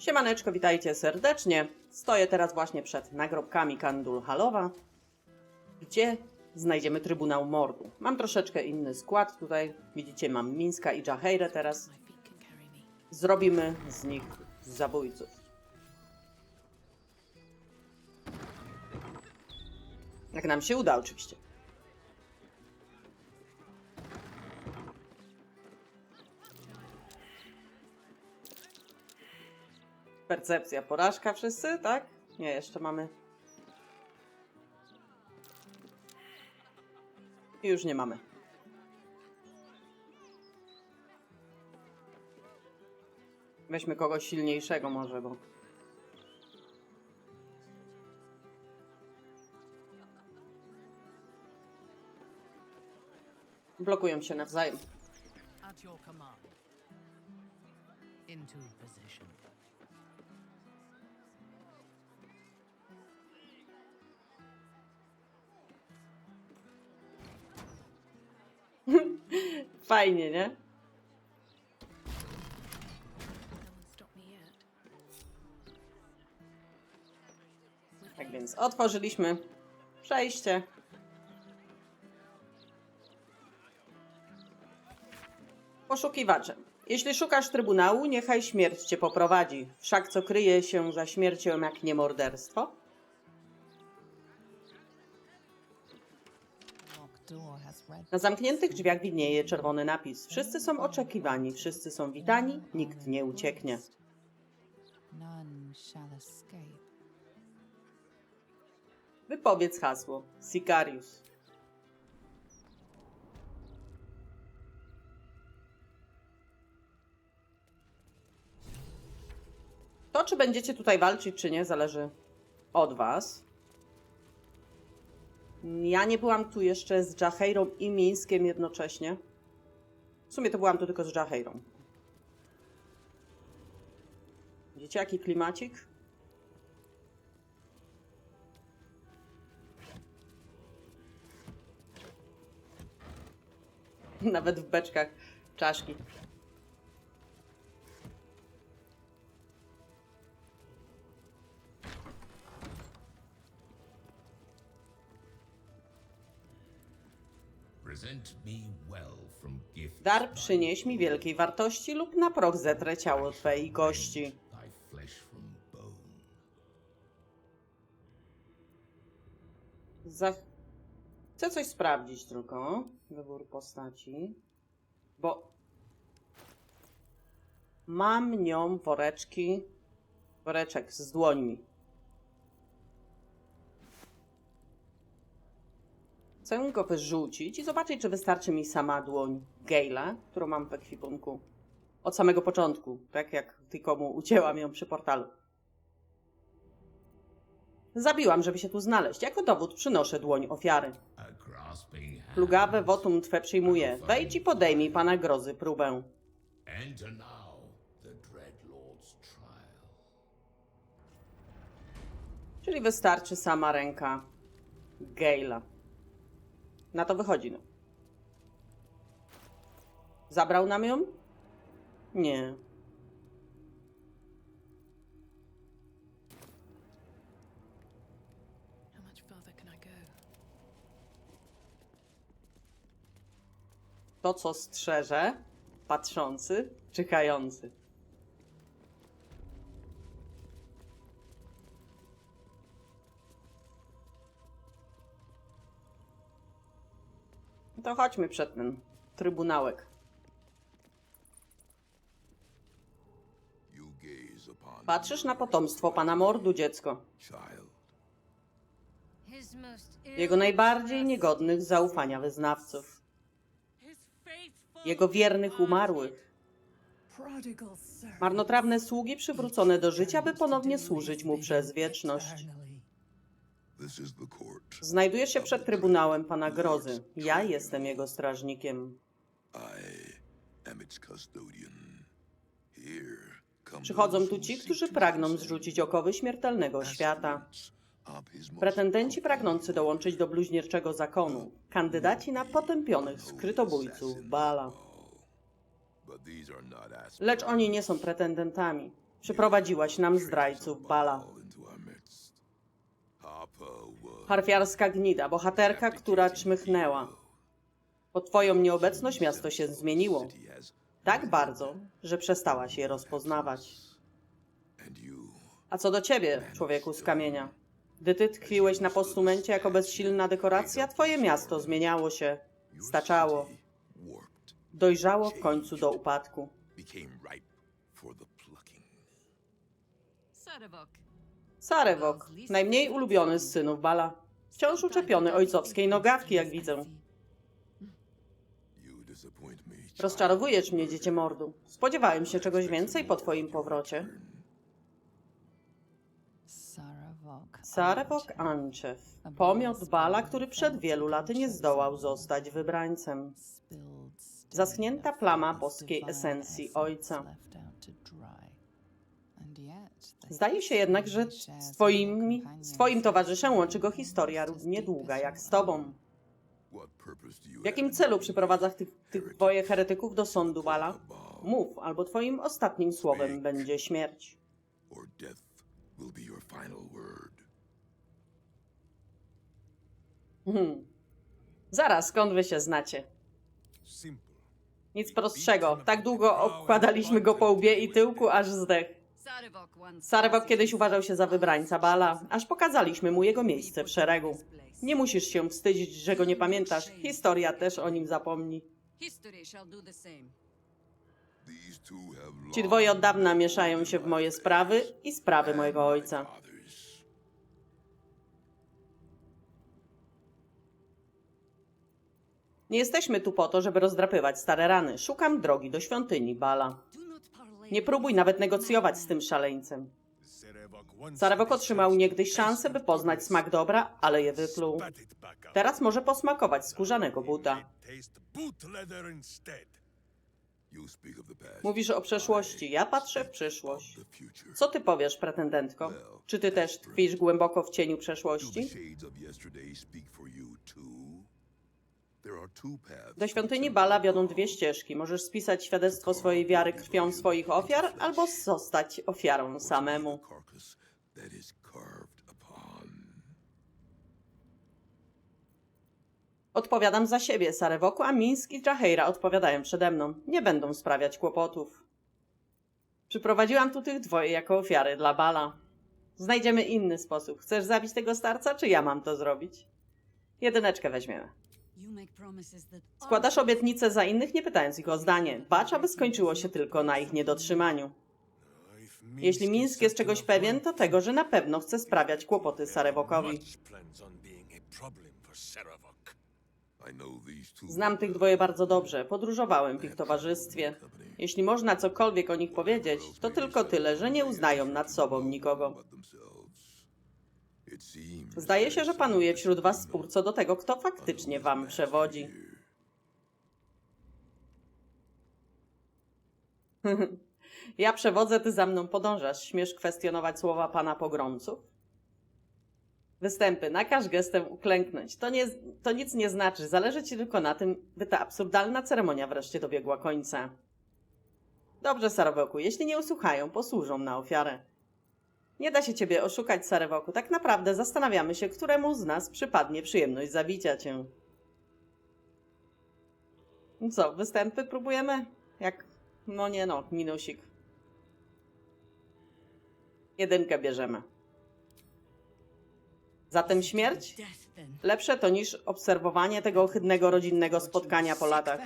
Siemaneczko, witajcie serdecznie. Stoję teraz właśnie przed nagrobkami Kandul Halowa, gdzie znajdziemy Trybunał Mordu. Mam troszeczkę inny skład tutaj. Widzicie, mam Minska i Jaheirę teraz. Zrobimy z nich zabójców. Jak nam się uda, oczywiście. Percepcja, porażka wszyscy, tak? Nie, jeszcze mamy. I już nie mamy. Weźmy kogoś silniejszego może, bo... Blokują się nawzajem. At your command. Into position. Fajnie, nie? Tak więc otworzyliśmy przejście. Poszukiwacze. Jeśli szukasz trybunału, niechaj śmierć cię poprowadzi. Wszak co kryje się za śmiercią jak nie morderstwo? Na zamkniętych drzwiach widnieje czerwony napis. Wszyscy są oczekiwani, wszyscy są witani, nikt nie ucieknie. Wypowiedz hasło. Sicarius. To, czy będziecie tutaj walczyć, czy nie, zależy od was. Ja nie byłam tu jeszcze z Jaheirą i Mińskiem jednocześnie. W sumie to byłam tu tylko z Jaheirą. Widzicie, jaki klimacik? Nawet w beczkach czaszki. Dar przynieś mi wielkiej wartości lub na proch zetrę ciało twojej bone. Za... Chcę coś sprawdzić tylko. Wybór postaci. Bo mam nią woreczki. Woreczek z dłońmi. Chcę go wyrzucić i zobaczyć, czy wystarczy mi sama dłoń Gale'a, którą mam w ekwipunku. Od samego początku, tak jak tylko mu ucięłam ją przy portalu. Zabiłam, żeby się tu znaleźć. Jako dowód przynoszę dłoń ofiary. Plugawe wotum twe przyjmuję. Wejdź i podejmij pana grozy próbę. Czyli wystarczy sama ręka Gale'a. Na to wychodzi, no. Zabrał nam ją? Nie. How much farther can I go? To, co strzeże, patrzący, czekający. To chodźmy przed ten trybunałek. Patrzysz na potomstwo pana mordu, dziecko. Jego najbardziej niegodnych zaufania wyznawców. Jego wiernych umarłych. Marnotrawne sługi przywrócone do życia, by ponownie służyć mu przez wieczność. Znajdujesz się przed trybunałem pana grozy. Ja jestem jego strażnikiem. Przychodzą tu ci, którzy pragną zrzucić okowy śmiertelnego świata. Pretendenci pragnący dołączyć do bluźnierczego zakonu. Kandydaci na potępionych skrytobójców Bala. Lecz oni nie są pretendentami. Przyprowadziłaś nam zdrajców Bala. Harfiarska gnida, bohaterka, która czmychnęła. Po twoją nieobecność miasto się zmieniło. Tak bardzo, że przestałaś je rozpoznawać. A co do ciebie, człowieku z kamienia? Gdy ty tkwiłeś na postumencie jako bezsilna dekoracja, twoje miasto zmieniało się, staczało, dojrzało w końcu do upadku. became Sarewok, najmniej ulubiony z synów Bala. Wciąż uczepiony ojcowskiej nogawki, jak widzę. Rozczarowujesz mnie, dziecię mordu. Spodziewałem się czegoś więcej po twoim powrocie. Sarevok. Sarewok Anchew, pomiot Bala, który przed wielu laty nie zdołał zostać wybrańcem. Zaschnięta plama boskiej esencji Ojca. Zdaje się jednak, że z twoimi, z twoim towarzyszem łączy go historia równie długa jak z tobą. W jakim celu przyprowadza tych, tych dwoje heretyków do sądu Bala? Mów, albo twoim ostatnim słowem będzie śmierć. Hmm. Zaraz, skąd wy się znacie? Nic prostszego. Tak długo obkładaliśmy go po łbie i tyłku, aż zdech. Sarewok kiedyś uważał się za wybrańca Bala, aż pokazaliśmy mu jego miejsce w szeregu. Nie musisz się wstydzić, że go nie pamiętasz. Historia też o nim zapomni. Ci dwoje od dawna mieszają się w moje sprawy i sprawy mojego ojca. Nie jesteśmy tu po to, żeby rozdrapywać stare rany. Szukam drogi do świątyni Bala. Nie próbuj nawet negocjować z tym szaleńcem. Sarewok otrzymał niegdyś szansę, by poznać smak dobra, ale je wypluł. Teraz może posmakować skórzanego buta. Mówisz o przeszłości, ja patrzę w przyszłość. Co ty powiesz, pretendentko? Czy ty też tkwisz głęboko w cieniu przeszłości? Do świątyni Bala wiodą dwie ścieżki. Możesz spisać świadectwo swojej wiary krwią swoich ofiar, albo zostać ofiarą samemu. Odpowiadam za siebie, Sarewoku, a Mińsk i Jaheira odpowiadają przede mną. Nie będą sprawiać kłopotów. Przyprowadziłam tu tych dwoje jako ofiary dla Bala. Znajdziemy inny sposób. Chcesz zabić tego starca, czy ja mam to zrobić? Jedyneczkę weźmiemy. Składasz obietnice za innych, nie pytając ich o zdanie. Bacz, aby skończyło się tylko na ich niedotrzymaniu. If Jeśli Mińsk jest czegoś pewien, to tego, że na pewno chce sprawiać kłopoty Sarewokowi. Much plans on being a problem for Sarevok. I know these two Znam tych dwoje bardzo dobrze. Podróżowałem w ich towarzystwie. Jeśli można cokolwiek o nich powiedzieć, to tylko tyle, że nie uznają nad sobą nikogo. Zdaje się, że panuje wśród was spór co do tego, kto faktycznie wam przewodzi. Ja przewodzę, ty za mną podążasz. Śmiesz kwestionować słowa pana pogromców? Występy. Nakaż gestem uklęknąć. To, nie, to nic nie znaczy. Zależy ci tylko na tym, by ta absurdalna ceremonia wreszcie dobiegła końca. Dobrze, Sarewoku. Jeśli nie usłuchają, posłużą na ofiarę. Nie da się ciebie oszukać, Sarewoku. Tak naprawdę zastanawiamy się, któremu z nas przypadnie przyjemność zabicia cię. Co, występy próbujemy? Jak... No nie no, minusik. Jedynkę bierzemy. Zatem śmierć? Lepsze to niż obserwowanie tego ohydnego rodzinnego spotkania po latach.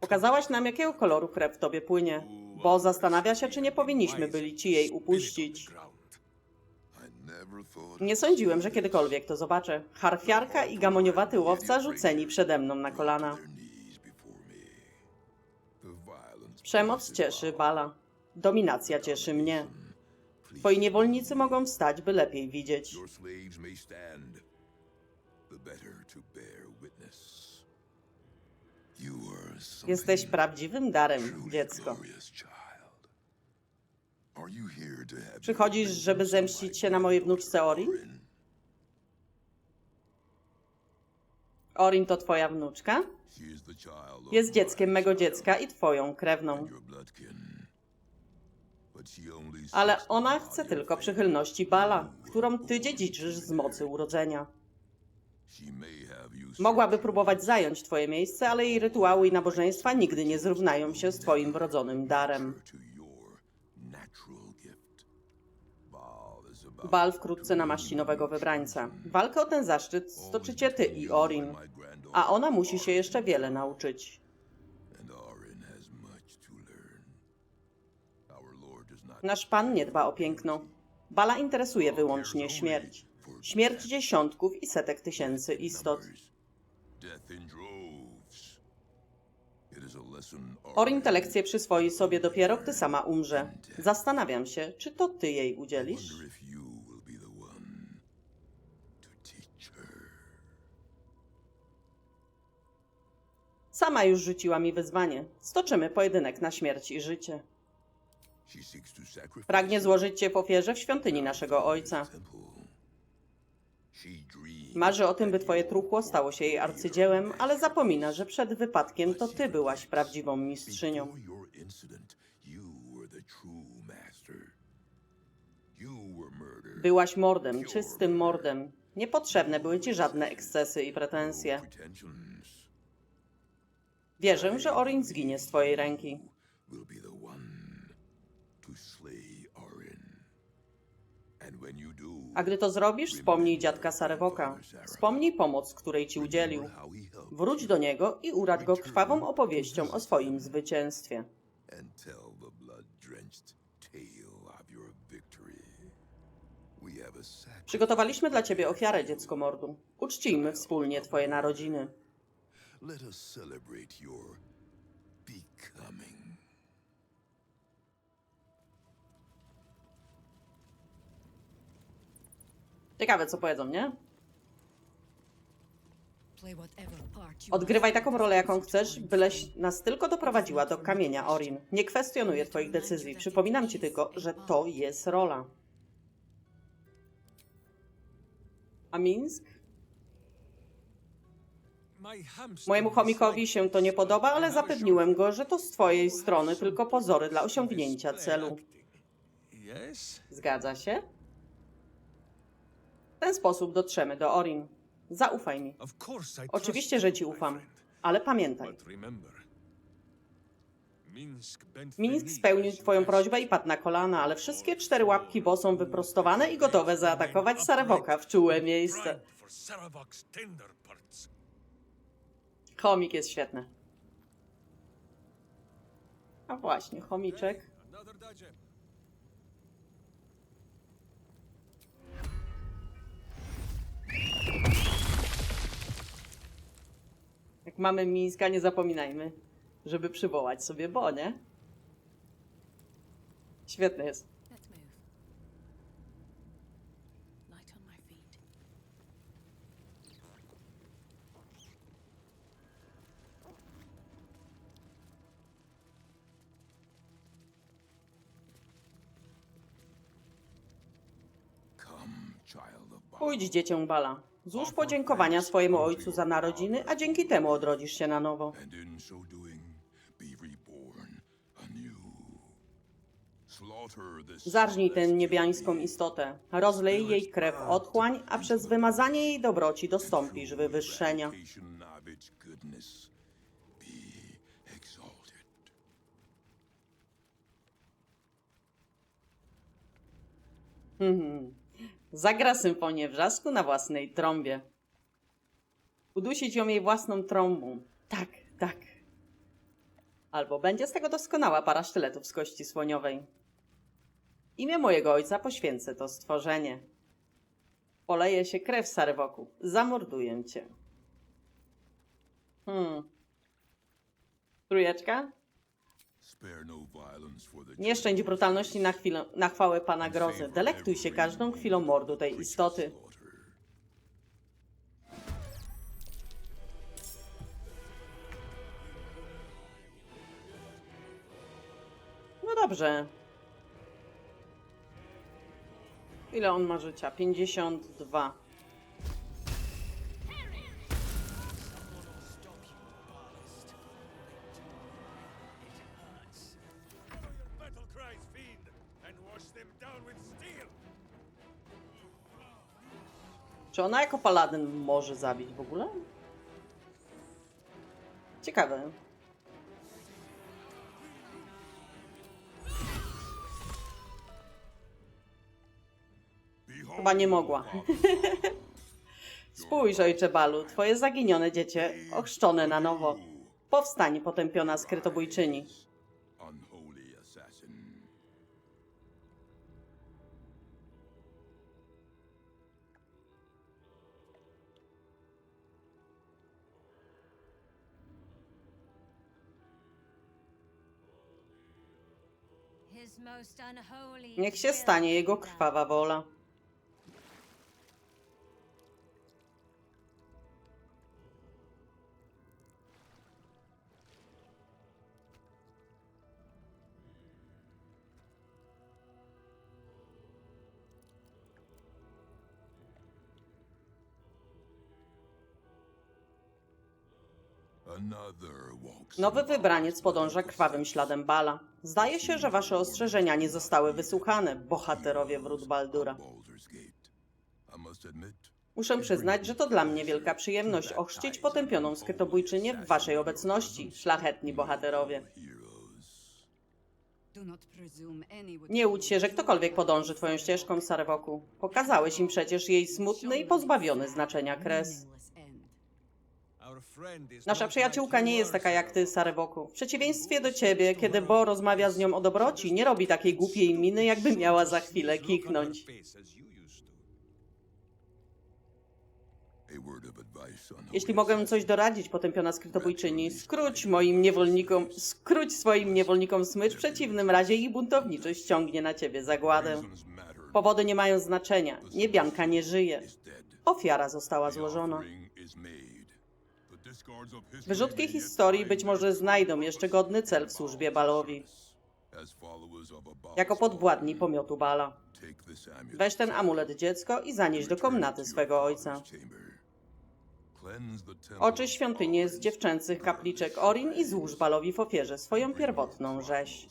Pokazałaś nam, jakiego koloru krew w tobie płynie, bo zastanawia się, czy nie powinniśmy byli ci jej upuścić. Nie sądziłem, że kiedykolwiek to zobaczę. Harfiarka i gamoniowaty łowca rzuceni przede mną na kolana. Przemoc cieszy. Bala. Dominacja cieszy mnie. Twoi niewolnicy mogą wstać, by lepiej widzieć. Jesteś prawdziwym darem, dziecko. Przychodzisz, żeby zemścić się na mojej wnuczce Orin? Orin? To twoja wnuczka? Jest dzieckiem mego dziecka i twoją krewną. Ale ona chce tylko przychylności Bala, którą ty dziedziczysz z mocy urodzenia. Mogłaby próbować zająć twoje miejsce, ale jej rytuały i nabożeństwa nigdy nie zrównają się z twoim wrodzonym darem. Bal wkrótce namaści nowego wybrańca. Walkę o ten zaszczyt stoczycie ty i Orin, a ona musi się jeszcze wiele nauczyć. Nasz Pan nie dba o piękno. Bala interesuje wyłącznie śmierć. Śmierć dziesiątków i setek tysięcy istot. Orin tę lekcję przyswoi sobie dopiero, gdy sama umrze. Zastanawiam się, czy to ty jej udzielisz? Sama już rzuciła mi wyzwanie. Stoczymy pojedynek na śmierć i życie. Pragnie złożyć cię w ofierze w świątyni naszego ojca. Marzy o tym, by twoje truchło stało się jej arcydziełem, ale zapomina, że przed wypadkiem to ty byłaś prawdziwą mistrzynią. Byłaś mordem, czystym mordem. Niepotrzebne były ci żadne ekscesy i pretensje. Wierzę, że Orin zginie z twojej ręki. A gdy to zrobisz, wspomnij dziadka Sarewoka. Wspomnij pomoc, której ci udzielił. Wróć do niego i uradź go krwawą opowieścią o swoim zwycięstwie. Przygotowaliśmy dla ciebie ofiarę, dziecko mordu. Uczcijmy wspólnie twoje narodziny. Let us celebrate your Ciekawe, co powiedzą, nie? Odgrywaj taką rolę, jaką chcesz, byleś nas tylko doprowadziła do kamienia, Orin. Nie kwestionuję twoich decyzji. Przypominam ci tylko, że to jest rola. A Mińsk? Mojemu chomikowi się to nie podoba, ale zapewniłem go, że to z twojej strony tylko pozory dla osiągnięcia celu. Zgadza się? W ten sposób dotrzemy do Orin. Zaufaj mi. Oczywiście, że ci ufam, ale pamiętaj. Minsk spełnił twoją prośbę i padł na kolana, ale wszystkie cztery łapki Bo są wyprostowane i gotowe zaatakować Sarewoka w czułe miejsce. Chomik jest świetny. A właśnie, chomiczek. Mamy Mińska, nie zapominajmy, żeby przywołać sobie Bo, nie? Świetny jest. Let's move. Light on my feet. Come, child of Baal. Pójdź dziecię Bala. Złóż podziękowania swojemu ojcu za narodziny, a dzięki temu odrodzisz się na nowo. Zarżnij tę niebiańską istotę, rozlej jej krew otchłań, a przez wymazanie jej dobroci dostąpisz wywyższenia. Mhm. Zagra symfonię wrzasku na własnej trąbie. Udusić ją jej własną trąbą. Tak, tak. Albo będzie z tego doskonała para sztyletów z kości słoniowej. Imię mojego ojca poświęcę to stworzenie. Poleje się krew Sarywoku. Zamorduję cię. Hmm. Trójeczka? Nie szczędź brutalności na, chwilę, na chwałę Pana Grozy. Delektuj się każdą chwilą mordu tej istoty. No dobrze. Ile on ma życia? 52. ona jako paladyn może zabić w ogóle? Ciekawe. Chyba nie mogła. Spójrz, ojcze Balu, twoje zaginione dziecię, ochrzczone na nowo. Powstań, potępiona skrytobójczyni. Niech się stanie jego krwawa wola. Nowy wybraniec podąża krwawym śladem Bala. Zdaje się, że wasze ostrzeżenia nie zostały wysłuchane, bohaterowie wrót Baldura. Muszę przyznać, że to dla mnie wielka przyjemność ochrzcić potępioną skrytobójczynię w waszej obecności, szlachetni bohaterowie. Nie łudź się, że ktokolwiek podąży twoją ścieżką, Sarewoku. Pokazałeś im przecież jej smutny i pozbawiony znaczenia kres. Nasza przyjaciółka nie jest taka jak ty. Sarewoku. W przeciwieństwie do ciebie, kiedy Bo rozmawia z nią o dobroci, nie robi takiej głupiej miny, jakby miała za chwilę kichnąć. Unholy Jeśli mogę coś doradzić, potępiona skrytobójczyni, skróć moim niewolnikom, skróć swoim niewolnikom smycz, w przeciwnym razie ich buntowniczość ściągnie na ciebie zagładę. Powody nie mają znaczenia. Niebianka nie żyje. Ofiara została złożona. Wyrzutki historii być może znajdą jeszcze godny cel w służbie Balowi, jako podwładni pomiotu Bala. Weź ten amulet dziecko i zanieś do komnaty swego ojca. Oczy świątyni z dziewczęcych kapliczek Orin i złóż Balowi w ofierze swoją pierwotną rzeź.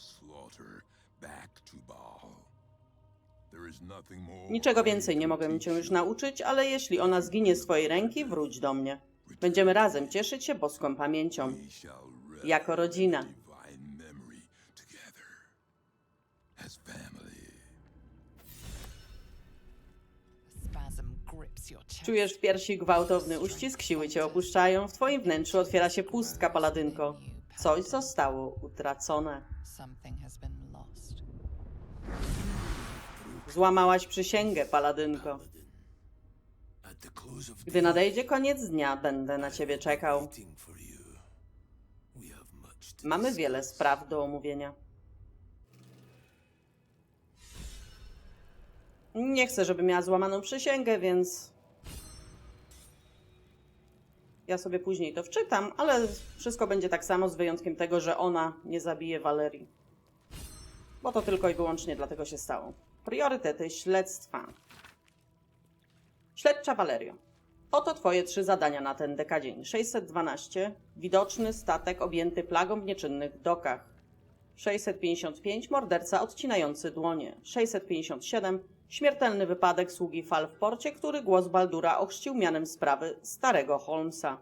Niczego więcej nie mogę cię już nauczyć, ale jeśli ona zginie z twojej ręki, wróć do mnie. Będziemy razem cieszyć się boską pamięcią. Jako rodzina. Czujesz w piersi gwałtowny uścisk, siły cię opuszczają, w twoim wnętrzu otwiera się pustka, paladynko. Coś zostało utracone. Złamałaś przysięgę, paladynko. At the close of Gdy nadejdzie koniec dnia, będę na ciebie czekał. Mamy wiele spraw do omówienia. Nie chcę, żeby miała złamaną przysięgę, więc. Ja sobie później to wczytam, ale wszystko będzie tak samo, z wyjątkiem tego, że ona nie zabije Walerii. Bo to tylko i wyłącznie dlatego się stało. Priorytety śledztwa. Śledcza Valerio. Oto twoje trzy zadania na ten dekadzień. 612. Widoczny statek objęty plagą w nieczynnych dokach. 655. Morderca odcinający dłonie. 657. Śmiertelny wypadek sługi fal w porcie, który głos Baldura ochrzcił mianem sprawy starego Holmesa.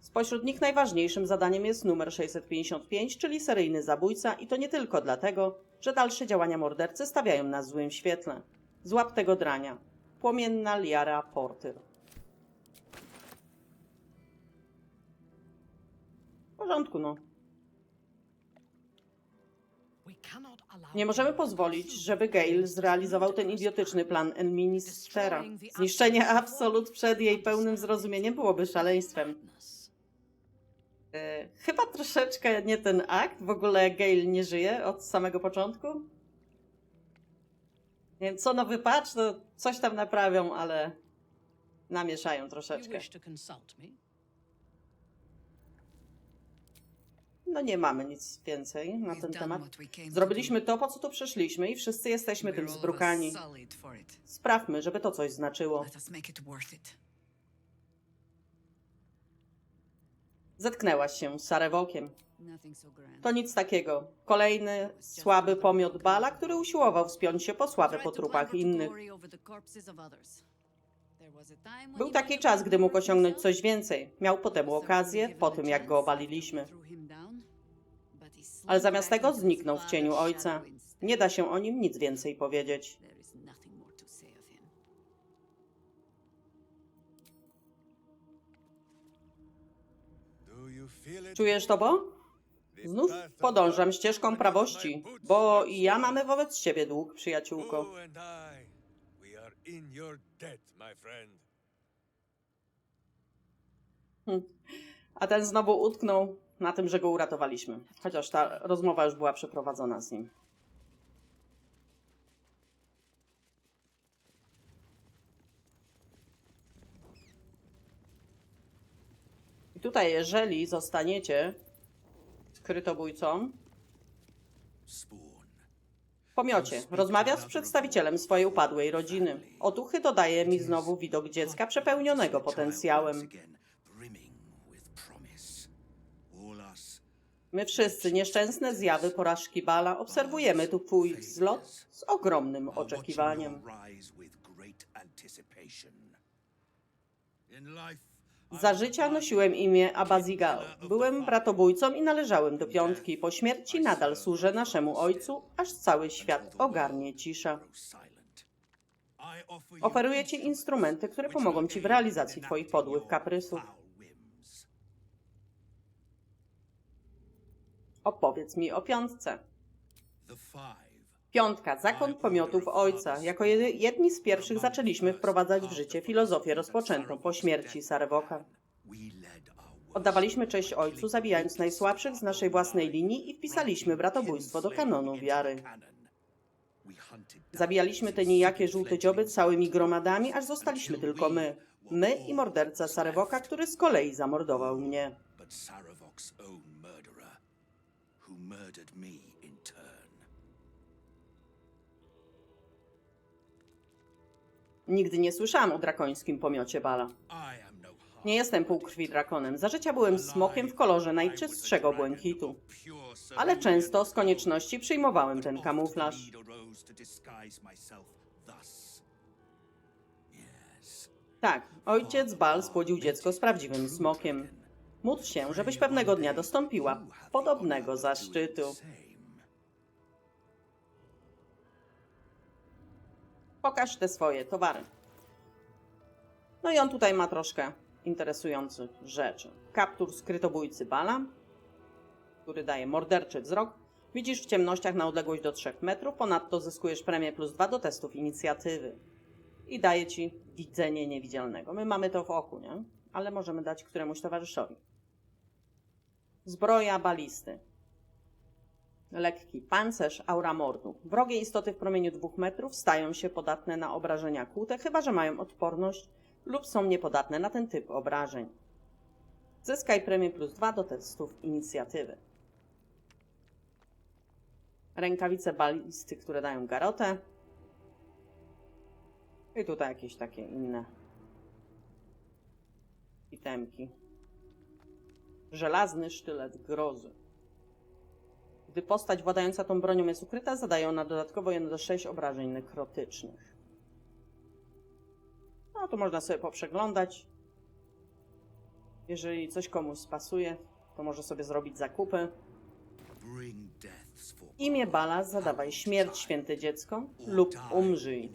Spośród nich najważniejszym zadaniem jest numer 655, czyli seryjny zabójca i to nie tylko dlatego, że dalsze działania mordercy stawiają nas w złym świetle. Złap tego drania. Płomienna Liara Porter. Porządku, no. Nie możemy pozwolić, żeby Gale zrealizował ten idiotyczny plan Elministera. Zniszczenie absolut przed jej pełnym zrozumieniem byłoby szaleństwem. E, chyba troszeczkę nie ten akt. W ogóle Gale nie żyje od samego początku. Nie wiem, co nowy patch, to coś tam naprawią, ale namieszają You troszeczkę. wish to consult me? No nie mamy nic więcej na ten temat. Zrobiliśmy to, po co tu przyszliśmy i wszyscy jesteśmy tym zbrukani. Sprawmy, żeby to coś znaczyło. Zetknęłaś się z Sarewokiem. To nic takiego. Kolejny słaby pomiot Bala, który usiłował wspiąć się po sławę po trupach innych. Był taki czas, gdy mógł osiągnąć coś więcej. Miał po temu okazję, po tym jak go obaliliśmy. Ale zamiast tego zniknął w cieniu ojca. Nie da się o nim nic więcej powiedzieć. Czujesz to, bo? Znów podążam ścieżką prawości, bo i ja mamy wobec ciebie dług, przyjaciółko. In your debt, my friend. A ten znowu utknął na tym, że go uratowaliśmy. Chociaż ta rozmowa już była przeprowadzona z nim. I tutaj, jeżeli zostaniecie skrytobójcą, pomiocie rozmawia z przedstawicielem swojej upadłej rodziny. Otuchy dodaje mi znowu widok dziecka przepełnionego potencjałem. My wszyscy, nieszczęsne zjawy porażki Bala, obserwujemy tu twój wzlot z ogromnym oczekiwaniem. Za życia nosiłem imię Abazigal. Byłem bratobójcą i należałem do piątki. Po śmierci nadal służę naszemu ojcu, aż cały świat ogarnie cisza. Oferuję ci instrumenty, które pomogą ci w realizacji twoich podłych kaprysów. Opowiedz mi o piątce. Piątka, zakon pomiotów ojca. Jako jedni z pierwszych zaczęliśmy wprowadzać w życie filozofię rozpoczętą po śmierci Sarewoka. Oddawaliśmy cześć ojcu, zabijając najsłabszych z naszej własnej linii i wpisaliśmy bratobójstwo do kanonu wiary. Zabijaliśmy te nijakie żółte dzioby całymi gromadami, aż zostaliśmy tylko my. My i morderca Sarewoka, który z kolei zamordował mnie. Nigdy nie słyszałam o drakońskim pomiocie Bala. Nie jestem półkrwi drakonem. Za życia byłem smokiem w kolorze najczystszego błękitu. Ale często z konieczności przyjmowałem ten kamuflaż. Tak, ojciec Bal spłodził dziecko z prawdziwym smokiem. Módl się, żebyś pewnego dnia dostąpiła podobnego zaszczytu. Pokaż te swoje towary. No i on tutaj ma troszkę interesujących rzeczy. Kaptur skrytobójcy Bala, który daje morderczy wzrok. Widzisz w ciemnościach na odległość do 3 metrów, ponadto zyskujesz premię plus 2 do testów inicjatywy. I daje ci widzenie niewidzialnego. My mamy to w oku, nie? Ale możemy dać któremuś towarzyszowi. Zbroja balisty. Lekki pancerz, aura mordu. Wrogie istoty w promieniu 2 metrów stają się podatne na obrażenia kłute, chyba że mają odporność lub są niepodatne na ten typ obrażeń. Zyskaj premię plus 2 do testów inicjatywy. Rękawice balisty, które dają garotę. I tutaj jakieś takie inne itemki. Żelazny sztylet grozy. Gdy postać władająca tą bronią jest ukryta, zadaje ona dodatkowo 1 do 6 obrażeń nekrotycznych. No to można sobie poprzeglądać. Jeżeli coś komuś spasuje, to może sobie zrobić zakupy. Imię Bala zadawaj śmierć święte dziecko lub umrzyj.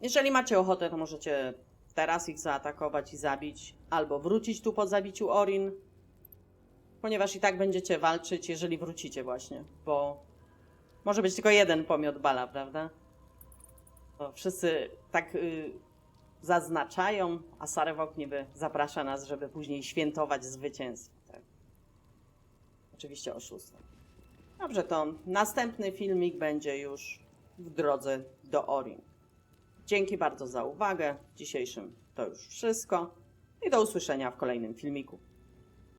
Jeżeli macie ochotę, to możecie teraz ich zaatakować i zabić, albo wrócić tu po zabiciu Orin, ponieważ i tak będziecie walczyć, jeżeli wrócicie właśnie, bo może być tylko jeden pomiot Bala, prawda? To wszyscy tak y, zaznaczają, a Sarewok niby zaprasza nas, żeby później świętować zwycięstwo. Tak? Oczywiście oszustwo. Dobrze, to następny filmik będzie już w drodze do Orin. Dzięki bardzo za uwagę. W dzisiejszym to już wszystko i do usłyszenia w kolejnym filmiku.